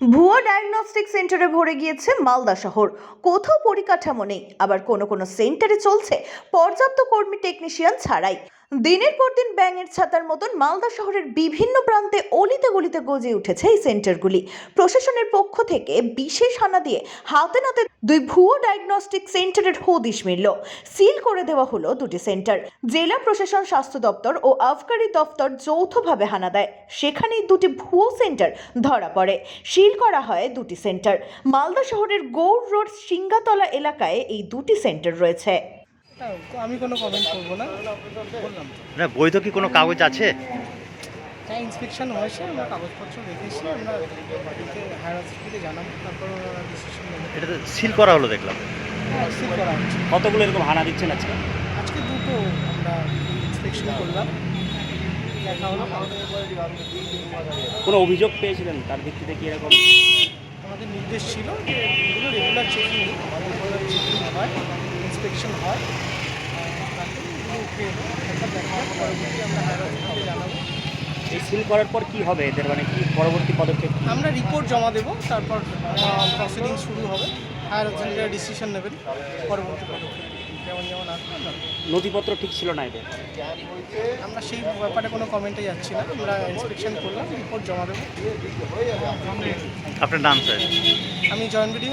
ভুয়া ডায়াগনস্টিক সেন্টারে ভরে গিয়েছে মালদা শহর। কোথাও পরিকাঠামো নেই। আবার কোনো কোনো সেন্টারে চলছে পর্যাপ্ত কর্মী টেকনিশিয়ান ছাড়াই। দিনের পর দিন ব্যাঙের ছাতার মতন মালদা শহরের বিভিন্ন প্রান্তে অলিতে গলিতে গজে উঠেছে এই সেন্টারগুলি। প্রশাসনের পক্ষ থেকে বিশেষ হানা দিয়ে হাতে নাতে দুই ভুয়ো ডায়াগনস্টিক সেন্টারের হদিশ মিলল। সিল করে দেওয়া হলো দুটি সেন্টার। জেলা প্রশাসন, স্বাস্থ্য দপ্তর ও আবকারি দপ্তর যৌথভাবে হানা দেয়। সেখানেই দুটি ভুয়ো সেন্টার ধরা পড়ে। সিল করা হয় দুটি সেন্টার। মালদা শহরের গৌড় রোড সিঙ্গাতলা এলাকায় এই দুটি সেন্টার রয়েছে। আমি কোনো কমেন্ট করব না। বললাম তো। না বৈধ কি কোনো কাগজ আছে? হ্যাঁ ইন্সপেকশন হয়েছে আমরা কাগজপত্র রেখেছি আমরা বাড়িতে হায়ার অথরিটিকে জানাব তারপর ডিসিশন এটা তো সিল করা হলো দেখলাম। হ্যাঁ সিল করা হচ্ছে। কতগুলো এরকম হানা দিচ্ছেন আজকে? আজকে দুটো আমরা ইন্সপেকশন করলাম। দেখা হলো কোনো অভিযোগ পেয়েছিলেন তার ভিত্তিতে কি এরকম? আমাদের নির্দেশ ছিল যে এগুলো রেগুলার চেকিং রেগুলার চেকিং হয় ইন্সপেকশন হয়। এই সিল করার পর কি হবে এদের? মানে কি পরবর্তী পদক্ষেপ আমরা রিপোর্ট জমা দেবো তারপর প্রসিডিং শুরু হবে। হায়ার অথরিটিরা ডিসিশন নেবেন পরবর্তী পদক্ষেপ। যেমন যেমন আসবে নথিপত্র ঠিক ছিল না এদের? আমরা সেই ব্যাপারে কোনো কমেন্টে যাচ্ছি না। আমরা ইন্সপেকশন করলাম রিপোর্ট জমা দেবো। আপনার নাম স্যার আমি জয়েন্ট বিডিং